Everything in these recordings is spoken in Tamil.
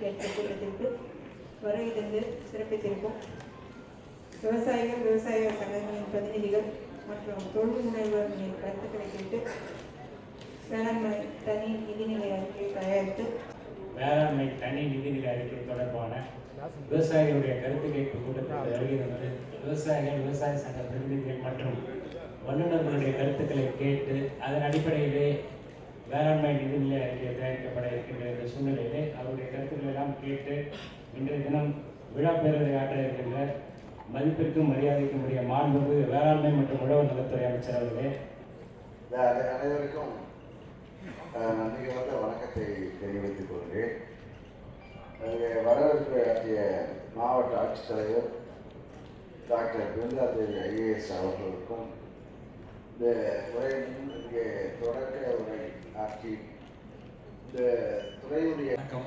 விவசாயிகள் கூட்டத்திற்கு வருகை தந்து சிறப்பித்திருக்கும் விவசாயிகள் விவசாய சங்கங்களின் பிரதிநிதிகள் மற்றும் தொழில் முனைவோர்களின் கருத்துக்களை கேட்டு வேளாண்மை தனி நிதிநிலை அறிக்கையை தயாரித்து வேளாண்மை தனி நிதிநிலை அறிக்கை தொடர்பான விவசாயிகளுடைய கருத்து கேட்பு கூட்டத்தில் வருகை தந்து விவசாயிகள் விவசாய சங்க பிரதிநிதிகள் மற்றும் வல்லுநர்களுடைய கருத்துக்களை கேட்டு அதன் அடிப்படையிலே வேளாண்மை நிதிநிலை அறிக்கை தயாரிக்கப்பட இருக்கின்ற இந்த சூழ்நிலையிலே அவருடைய கருத்துக்களை எல்லாம் கேட்டு இன்றைய தினம் விழா பேரவை ஆற்ற இருக்கின்ற மதிப்பிற்கும் மரியாதைக்கும் உரிய மாண்பு வேளாண்மை மற்றும் உழவர் நலத்துறை அமைச்சர் அவர்களே. இந்த அனைவருக்கும் அஹ், வணக்கத்தை தெரிவித்துக் கொள்கிறேன். வரவேற்பு ஆற்றிய மாவட்ட ஆட்சித்தலைவர் டாக்டர் பிருந்தா தேவி ஐஏஎஸ் அவர்களுக்கும் இந்த உரையின் இங்கே தொடக்க உரை ஆற்றி இந்த துறையுடைய வணக்கம்.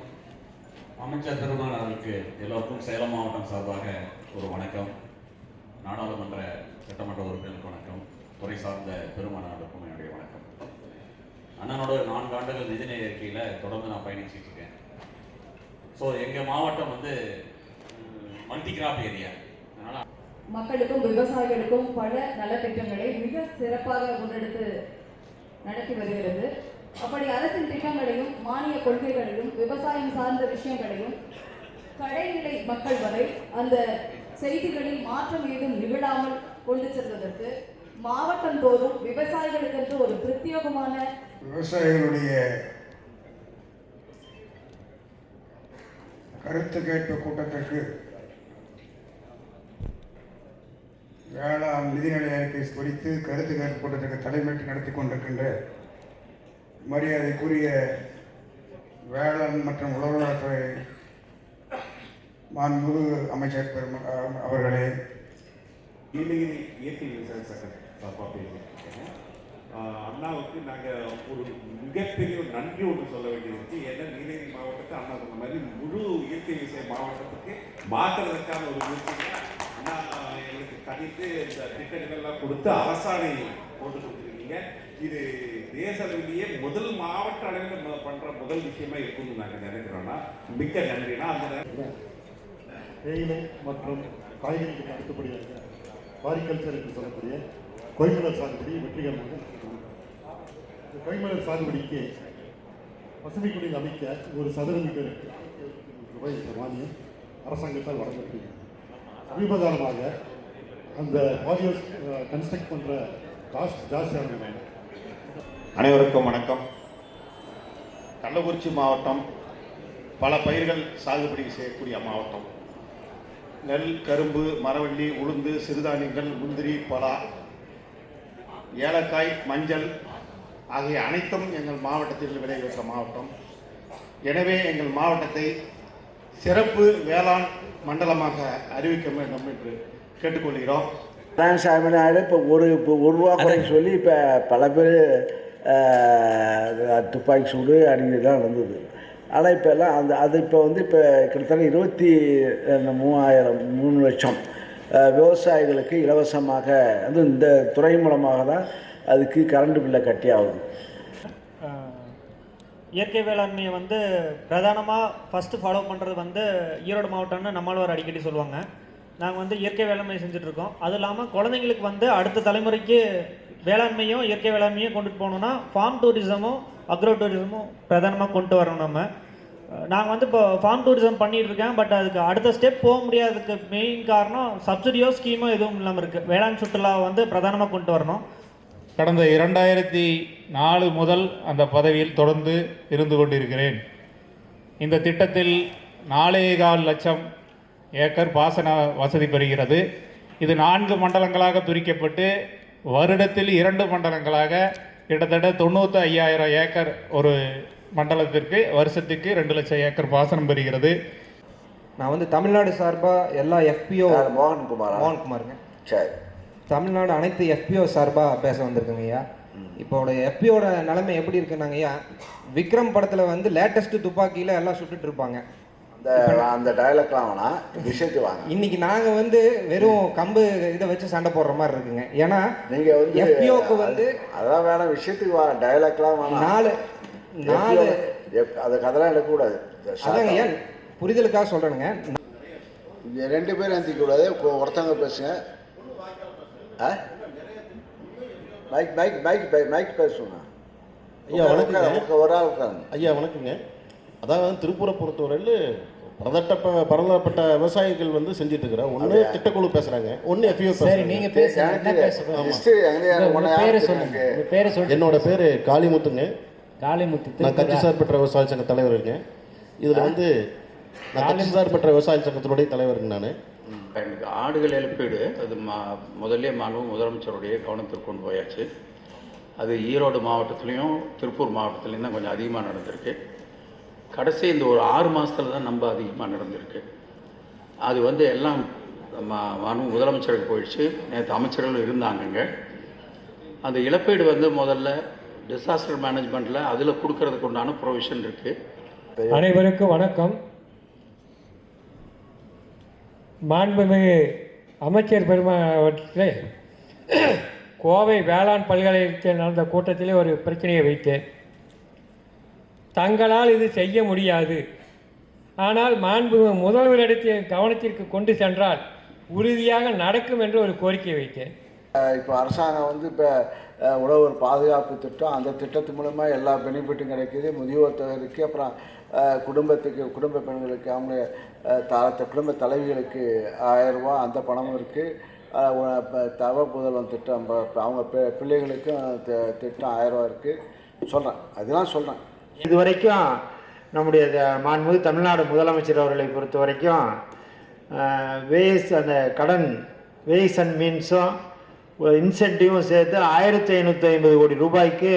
அமைச்சர் பெருமாள் அவருக்கு எல்லோருக்கும் சேலம் மாவட்டம் சார்பாக ஒரு வணக்கம். நாடாளுமன்ற சட்டமன்ற உறுப்பினருக்கு வணக்கம். துறை சார்ந்த பெருமானாருக்கும் என்னுடைய வணக்கம். அண்ணனோட நான்கு ஆண்டுகள் நிதிநிலை அறிக்கையில் தொடர்ந்து நான் பயணிச்சுட்டு இருக்கேன். ஸோ எங்கள் மாவட்டம் வந்து மல்டி கிராப் ஏரியா அதனால் மக்களுக்கும் விவசாயிகளுக்கும் பல நலத்திட்டங்களை மிக சிறப்பாக முன்னெடுத்து நடத்தி வருகிறது. அப்படி அரசின் திட்டங்களையும் மானிய கொள்கைகளையும் விவசாயம் சார்ந்த விஷயங்களையும் கடைநிலை மக்கள் வரை அந்த செய்திகளில் மாற்றம் ஏதும் நிகழாமல் கொண்டு செல்வதற்கு மாவட்டம் தோறும் விவசாயிகளுக்கென்று ஒரு பிரத்யேகமான விவசாயிகளுடைய கருத்து கேட்பு கூட்டத்திற்கு வேளாண் நிதிநிலை அறிக்கை குறித்து கருத்து கேட்பு கூட்டத்திற்கு தலைமையிட்டு நடத்தி கொண்டிருக்கின்ற மரியாதைக்குரிய வேளாண் மற்றும் உழவுநலத்துறை மாண்புமிகு அமைச்சர் பெரும அவர்களே. நீலகிரி இயற்கை விவசாய சங்க அண்ணாவுக்கு நாங்கள் ஒரு மிகப்பெரிய ஒரு நன்றி ஒன்று சொல்ல வேண்டியது இருக்கு. ஏன்னா நீலகிரி மாவட்டத்தை அண்ணா சொன்ன மாதிரி முழு இயற்கை விவசாய மாவட்டத்துக்கு மாற்றுறதுக்கான ஒரு முயற்சி அண்ணா எங்களுக்கு கணித்து இந்த திட்டங்கள்லாம் கொடுத்து அரசாணை போட்டு கொடுத்துருக்கீங்க. இது தேச அளவிலேயே முதல் மாவட்ட அளவில் பண்ற முதல் விஷயமா இருக்கும்னு நாங்கள் நினைக்கிறோம்னா மிக்க நன்றினா அந்த தேயிலை மற்றும் காய்கறிகளுக்கு அடுத்தபடியாக ஹாரிகல்ச்சர் என்று சொல்லக்கூடிய கொய்மலர் சாகுபடி வெற்றிகரமாக இந்த கொய்மலர் சாகுபடிக்கு பசுமைக்குடியில் அமைக்க ஒரு சதுர மீட்டருக்கு ரூபாய் என்ற மானியம் அரசாங்கத்தால் வழங்கப்படுகிறது சமீபகாலமாக அந்த பாலியோஸ் கன்ஸ்ட்ரக்ட் பண்ணுற காஸ்ட் ஜாஸ்தியானதுனால அனைவருக்கும் வணக்கம். கள்ளக்குறிச்சி மாவட்டம் பல பயிர்கள் சாகுபடி செய்யக்கூடிய மாவட்டம். நெல் கரும்பு மரவள்ளி உளுந்து சிறுதானியங்கள் முந்திரி பலா ஏலக்காய் மஞ்சள் ஆகிய அனைத்தும் எங்கள் மாவட்டத்தில் விளைவிக்கிற மாவட்டம். எனவே எங்கள் மாவட்டத்தை சிறப்பு வேளாண் மண்டலமாக அறிவிக்க வேண்டும் என்று கேட்டுக்கொள்கிறோம். நாராயணசாமி இப்போ ஒரு இப்போ ஒரு ரூபா குறைக்க சொல்லி இப்போ பல பேர் துப்பாக்கி சூடு அடிக்கிறது நடந்தது. ஆனால் இப்போ எல்லாம் அந்த அது இப்போ வந்து இப்போ கிட்டத்தட்ட இருபத்தி மூவாயிரம் மூணு லட்சம் விவசாயிகளுக்கு இலவசமாக அது இந்த துறை மூலமாக தான் அதுக்கு கரண்ட் பில்லை கட்டி ஆகுது. இயற்கை வேளாண்மையை வந்து பிரதானமாக ஃபஸ்ட்டு ஃபாலோ பண்ணுறது வந்து ஈரோடு மாவட்டம்னு நம்மளவர் அடிக்கடி சொல்லுவாங்க. நாங்கள் வந்து இயற்கை வேளாண்மை செஞ்சுட்ருக்கோம் அதுவும் இல்லாமல் குழந்தைங்களுக்கு வந்து அடுத்த தலைமுறைக்கு வேளாண்மையும் இயற்கை வேளாண்மையும் கொண்டுட்டு போகணுன்னா ஃபார்ம் டூரிசமும் அக்ரோ டூரிசமும் பிரதானமாக கொண்டு வரணும் நம்ம. நாங்கள் வந்து இப்போ ஃபார்ம் டூரிசம் பண்ணிகிட்டு இருக்கேன் பட் அதுக்கு அடுத்த ஸ்டெப் போக முடியாததுக்கு மெயின் காரணம் சப்சிடியோ ஸ்கீமோ எதுவும் இல்லாமல் இருக்குது வேளாண் சுற்றுலாவை வந்து பிரதானமாக கொண்டு வரணும். கடந்த இரண்டாயிரத்தி நாலு முதல் அந்த பதவியில் தொடர்ந்து இருந்து கொண்டிருக்கிறேன். இந்த திட்டத்தில் நாலே கால் லட்சம் ஏக்கர் பாசன வசதி பெறுகிறது. இது நான்கு மண்டலங்களாக பிரிக்கப்பட்டு வருடத்தில் இரண்டு மண்டலங்களாக கிட்டத்தட்ட தொண்ணூற்றி ஐயாயிரம் ஏக்கர் ஒரு மண்டலத்திற்கு வருஷத்துக்கு ரெண்டு லட்சம் ஏக்கர் பாசனம் பெறுகிறது. நான் வந்து தமிழ்நாடு சார்பாக எல்லா எஃபிஓ மோகன்குமாரா? மோகன்குமாருங்க. சரி. தமிழ்நாடு அனைத்து எஃபிஓ சார்பாக பேச வந்திருக்குங்க ஐயா. இப்போட எஃபியோட நிலைமை எப்படி இருக்குன்னாங்க ஐயா விக்ரம் படத்தில் வந்து லேட்டஸ்ட் துப்பாக்கியில் எல்லாம் சுட்டுட்டு இருப்பாங்க. இந்த அந்த டயலாக்லாம் வேணாம். விஷயத்துக்கு வாங்க. இன்னைக்கு நாங்க வந்து வெறும் கம்பு இதை வச்சு சண்டை போடுற மாதிரி இருக்குங்க. ஏன்னா நீங்க வந்து FPO-க்கு வந்து அதான் வேணாம் விஷயத்துக்கு வாங்க டயலாக்லாம் வேணாம். நாலு நாலு அது கதெல்லாம் எடுக்கக்கூடாது. அதாங்க ஏன் புரிதலுக்காக சொல்றேனுங்க. இங்க ரெண்டு பேரும் எந்திக்க கூடாது ஒ- ஒருத்தவங்க பேசுங்க. ஆ? மைக் மைக் மைக் பே- மைக் பேசுங்க. ஐயா வணக்கங்க. உட்காரு, ஒரு ஆள் உட்காருங்க. ஐயா வணக்கங்க. அதாவது திருப்பூரை பொறுத்தவரையில் பரதட்ட பரதப்பட்ட விவசாயிகள் வந்து செஞ்சுட்டு இருக்கிறோம் ஒன்று திட்டக்குழு பேசுறாங்க ஒன்று எஃப்யூ சரி நீங்க பேசுங்க. என்னோட பேர் காளிமுத்துங்க. காளிமுத்து நான் கட்சி திருப்பூரா? சார் பெற்ற விவசாய சங்க தலைவர் இருக்கேன் இதில் வந்து நான் கட்சி சார் பெற்ற விவசாய சங்கத்தினுடைய தலைவருங்க நான். எனக்கு ஆடுகள் இழப்பீடு. அது மா முதல்ல மாண்பு முதலமைச்சருடைய கவனத்திற்கு கொண்டு போயாச்சு. அது ஈரோடு மாவட்டத்துலேயும் திருப்பூர் மாவட்டத்துலேயும் தான் கொஞ்சம் அதிகமாக நடந்திருக்கு. கடைசி இந்த ஒரு ஆறு மாதத்துல தான் நம்ம அதிகமாக நடந்திருக்கு. அது வந்து எல்லாம் மனு முதலமைச்சருக்கு போயிடுச்சு. நேற்று அமைச்சர்கள் இருந்தாங்கங்க. அந்த இழப்பீடு வந்து முதல்ல டிசாஸ்டர் மேனேஜ்மெண்ட்டில் அதில் கொடுக்கறதுக்கு உண்டான ப்ரொவிஷன் இருக்குது அனைவருக்கும் வணக்கம். மாண்புமிகு அமைச்சர் பெருமாவட்டத்திலே கோவை வேளாண் பல்கலைக்கழகத்தில் நடந்த கூட்டத்திலே ஒரு பிரச்சனையை வைத்தேன். தங்களால் இது செய்ய முடியாது. ஆனால் மாண்புமிகு முதல்வரிடத்தை கவனத்திற்கு கொண்டு சென்றால் உறுதியாக நடக்கும் என்று ஒரு கோரிக்கை வைத்தேன். இப்போ அரசாங்கம் வந்து இப்போ உழவர் பாதுகாப்பு திட்டம் அந்த திட்டத்து மூலமாக எல்லா பெனிஃபிட்டும் கிடைக்குது. முதியோர் தொகைக்கு அப்புறம் குடும்பத்துக்கு குடும்ப பெண்களுக்கு அவங்க த குடும்ப தலைவிகளுக்கு ஆயிரம் அந்த பணமும் இருக்குது தவ புதல்வன் திட்டம் அவங்க பி- பிள்ளைகளுக்கும் திட்டம் ஆயிரம் ரூபா இருக்குது சொல்கிறேன் அதெல்லாம் சொல்கிறேன் இது வரைக்கும் நம்முடைய மாண்புமிகு தமிழ்நாடு முதலமைச்சர் அவர்களை பொறுத்த வரைக்கும் வேஸ் அந்த கடன் வேஸ் அண்ட் மீன்ஸும் இன்சென்டிவும் சேர்த்து ஆயிரத்தி ஐநூற்றி ஐம்பது கோடி ரூபாய்க்கு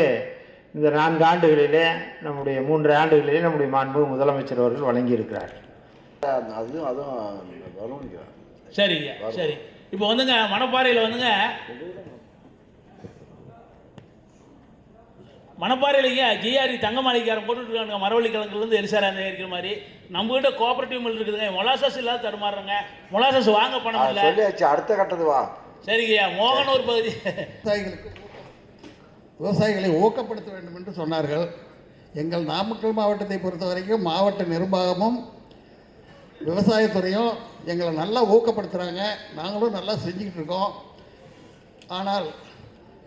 இந்த நான்கு ஆண்டுகளிலே நம்முடைய மூன்று ஆண்டுகளிலே நம்முடைய மாண்புமிகு முதலமைச்சர் அவர்கள் வழங்கியிருக்கிறார் அதுவும் அதுவும் சரிங்க சரி இப்போ வந்துங்க மணப்பாறையில் வந்துங்க மணப்பாறையிலங்க ஜிஆர்இ தங்க மாளிகைக்காரன் போட்டுட்டு இருக்காங்க மரவள்ளி கிழங்குலேருந்து எரிசாரா இருக்கிற மாதிரி. நம்மகிட்ட கோஆபரேட்டிவ் மில் இருக்குதுங்க. மொலாசஸ் இல்லாத தருமாறுறங்க. மொலாசஸ் வாங்க பணம் இல்லை சொல்லியாச்சு. அடுத்த கட்டது வா. சரிங்கய்யா. மோகனூர் பகுதி. விவசாயிகளுக்கு விவசாயிகளை ஊக்கப்படுத்த வேண்டும் என்று சொன்னார்கள். எங்கள் நாமக்கல் மாவட்டத்தை பொறுத்த வரைக்கும் மாவட்ட நிர்வாகமும் விவசாயத்துறையும் எங்களை நல்லா ஊக்கப்படுத்துகிறாங்க நாங்களும் நல்லா செஞ்சுக்கிட்டு இருக்கோம். ஆனால்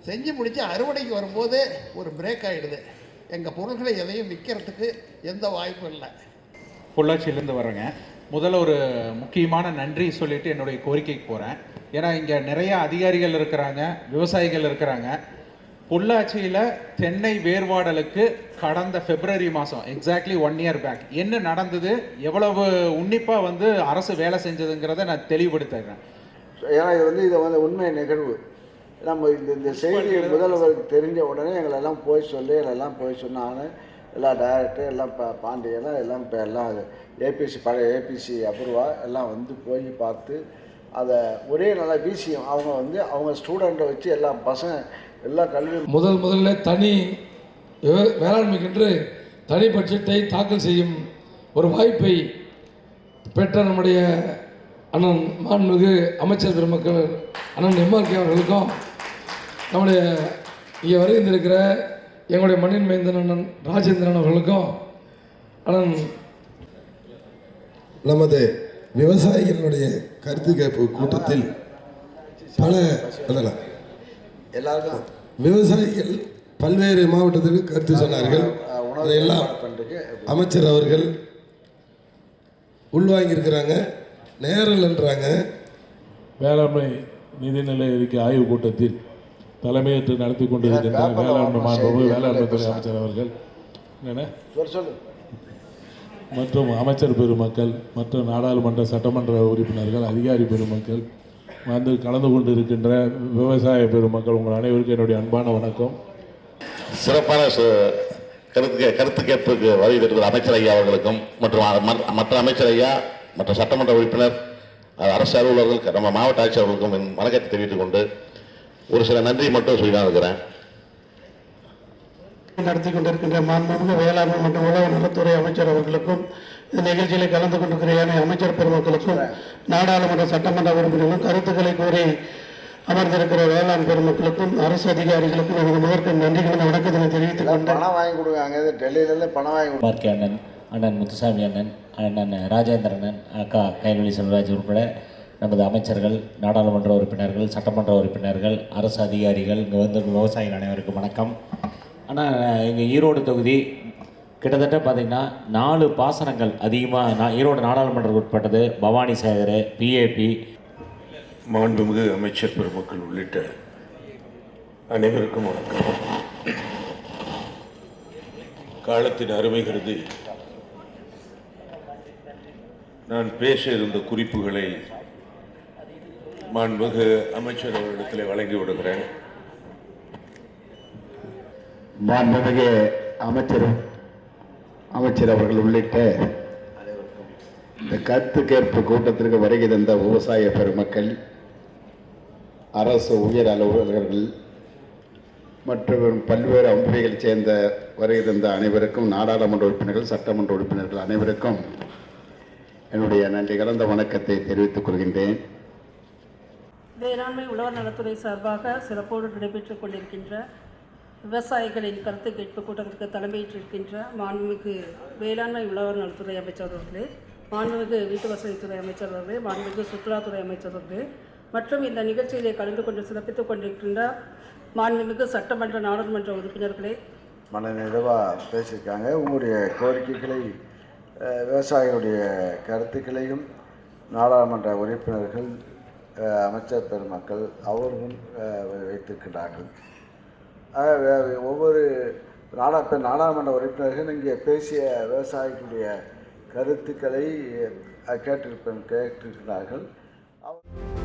செஞ்சு முடித்து அறுவடைக்கு வரும்போது ஒரு பிரேக் ஆகிடுது எங்கள் பொருள்களை எதையும் விற்கிறதுக்கு எந்த வாய்ப்பும் இல்லை. பொள்ளாச்சியிலேருந்து வர்றேங்க. முதல்ல ஒரு முக்கியமான நன்றி சொல்லிட்டு என்னுடைய கோரிக்கைக்கு போகிறேன் ஏன்னா இங்கே நிறைய அதிகாரிகள் இருக்கிறாங்க விவசாயிகள் இருக்கிறாங்க. பொள்ளாச்சியில் தென்னை வேர்வாடலுக்கு கடந்த பிப்ரவரி மாதம் எக்ஸாக்ட்லி ஒன் இயர் பேக் என்ன நடந்தது எவ்வளவு உன்னிப்பாக வந்து அரசு வேலை செஞ்சதுங்கிறத நான் தெளிவுபடுத்துகிறேன் ஏன்னா இது வந்து இது வந்து உண்மை நிகழ்வு. நம்ம இந்த இந்த செய்தி முதல்வருக்கு தெரிஞ்ச உடனே எங்களெல்லாம் போய் சொல்லி எல்லாம் போய் சொன்னாங்க. எல்லா டைரக்டர் எல்லாம் பா பாண்டியெல்லாம் எல்லாம் இப்போ எல்லாம் ஏபிசி பழைய ஏபிசி அபூர்வா எல்லாம் வந்து போய் பார்த்து அதை ஒரே நல்ல விஷயம் அவங்க வந்து அவங்க ஸ்டூடெண்ட்டை வச்சு எல்லா பசங்க எல்லா கல்வி முதல் முதல்ல தனி வேளாண்மைக்கென்று தனி பட்ஜெட்டை தாக்கல் செய்யும் ஒரு வாய்ப்பை பெற்ற நம்முடைய அண்ணன் மாண்புமிகு அமைச்சர் பெருமக்கள் அண்ணன் எம்ஆர்கே அவர்களுக்கும் நம்முடைய இங்கே வருகின்றிருக்கிற எங்களுடைய மண்ணின் மைந்தன் அண்ணன் ராஜேந்திரன் அவர்களுக்கும் அண்ணன் நமது விவசாயிகளுடைய கருத்து கேட்பு கூட்டத்தில் பல எல்லாருக்கும் விவசாயிகள் பல்வேறு மாவட்டத்திற்கு கருத்து சொன்னார்கள். அதையெல்லாம் அமைச்சர் அவர்கள் உள்வாங்கியிருக்கிறாங்க நேரல்ன்றாங்க வேளாண்மை நிதிநிலை அறிக்கை ஆய்வுக் கூட்டத்தில் தலைமையேற்று நடத்தி கொண்டிருக்கின்ற வேளாண்மை மாண்புமிகு வேளாண்மை துறை அமைச்சர் அவர்கள். என்ன சொல்லு சொல்லு. மற்றும் அமைச்சர் பெருமக்கள் மற்றும் நாடாளுமன்ற சட்டமன்ற உறுப்பினர்கள் அதிகாரி பெருமக்கள் வந்து கலந்து கொண்டிருக்கின்ற விவசாய பெருமக்கள் உங்கள் அனைவருக்கும் என்னுடைய அன்பான வணக்கம். சிறப்பான சு- கருத்து கே- கருத்து கேட்புக்கு வருகை தருகிற அமைச்சர் ஐயா அவர்களுக்கும் மற்றும் மற்ற- மற்ற அமைச்சர் ஐயா மற்ற சட்டமன்ற உறுப்பினர் அரசு அலுவலர்கள் நம்ம மாவட்ட ஆட்சியர்களுக்கும் என் வணக்கத்தை தெரிவித்துக் கொண்டு ஒரு சில நன்றி மட்டும் சொல்லி இருக்கிறேன். நடத்தி கொண்டிருக்கின்ற மாண்புமிகு வேளாண்மை மற்றும் உழவு நலத்துறை அமைச்சர் அவர்களுக்கும் இந்த நிகழ்ச்சியில் கலந்து கொண்டிருக்கிற அமைச்சர் பெருமக்களுக்கும் நாடாளுமன்ற சட்டமன்ற உறுப்பினர்களும் கருத்துக்களை கூறி அமர்ந்திருக்கிற வேளாண் பெருமக்களுக்கும் அரசு அதிகாரிகளுக்கும் எனது முதற்கண் நன்றி கலந்த வணக்கத்தினை தெரிவித்துக் கொண்டு பணம் வாங்கி கொடுங்க அங்கே டெல்லியிலேருந்து பணம் வாங்கி பார்க்கி அண்ணன் அண்ணன் முத்துசாமி அண்ணன் அண்ணன் ராஜேந்திரன் அக்கா கைல்வெளி செல்வராஜ் உட்பட நமது அமைச்சர்கள் நாடாளுமன்ற உறுப்பினர்கள் சட்டமன்ற உறுப்பினர்கள் அரசு அதிகாரிகள் இங்கே வந்து விவசாயிகள் அனைவருக்கும் வணக்கம். ஆனால் எங்கள் ஈரோடு தொகுதி கிட்டத்தட்ட பார்த்திங்கன்னா நாலு பாசனங்கள் அதிகமாக நான் ஈரோடு நாடாளுமன்றத்துக்கு உட்பட்டது பவானி சாகர் பிஏபி மாண்புமிகு அமைச்சர் பெருமக்கள் உள்ளிட்ட அனைவருக்கும் வணக்கம். காலத்தின் அருமை கருதி நான் பேச இருந்த குறிப்புகளை மாண்புகு அமைச்சர் அவர்களிடத்தில் வழங்கி விடுகிறேன். மாண்புமிகு அமைச்சர் அமைச்சர் அவர்கள் உள்ளிட்ட இந்த கருத்து கேட்பு கூட்டத்திற்கு வருகை தந்த விவசாய பெருமக்கள் அரசு உயர் அலுவலர்கள் மற்றும் பல்வேறு அமைப்புகளைச் சேர்ந்த வருகை தந்த அனைவருக்கும் நாடாளுமன்ற உறுப்பினர்கள் சட்டமன்ற உறுப்பினர்கள் அனைவருக்கும் என்னுடைய நன்றி கலந்த வணக்கத்தை தெரிவித்துக் கொள்கின்றேன். வேளாண்மை உழவர் நலத்துறை சார்பாக சிறப்போடு நடைபெற்றுக் கொண்டிருக்கின்ற விவசாயிகளின் கருத்து கேட்பு கூட்டத்திற்கு தலைமையேற்றிருக்கின்ற மாண்புமிகு வேளாண்மை உழவர் நலத்துறை அமைச்சர் அவர்களே மாண்புமிகு வீட்டு வசதித்துறை அமைச்சர் அவர்களே மாண்புமிகு சுற்றுலாத்துறை அமைச்சர் அவர்களே மற்றும் இந்த நிகழ்ச்சியிலே கலந்து கொண்டு சிறப்பித்துக் கொண்டிருக்கின்ற மாண்புமிகு சட்டமன்ற நாடாளுமன்ற உறுப்பினர்களே. மனநிறைவாக பேசியிருக்காங்க. உங்களுடைய கோரிக்கைகளை விவசாயிகளுடைய கருத்துக்களையும் நாடாளுமன்ற உறுப்பினர்கள் அமைச்சர் பெருமக்கள் அவர்களும் வைத்திருக்கிறார்கள் ஒவ்வொரு நாடா நாடாளுமன்ற உறுப்பினர்கள் இங்கே பேசிய விவசாயிகளுடைய கருத்துக்களை கேட்டிருப்பேன் கேட்டிருக்கிறார்கள். அவர்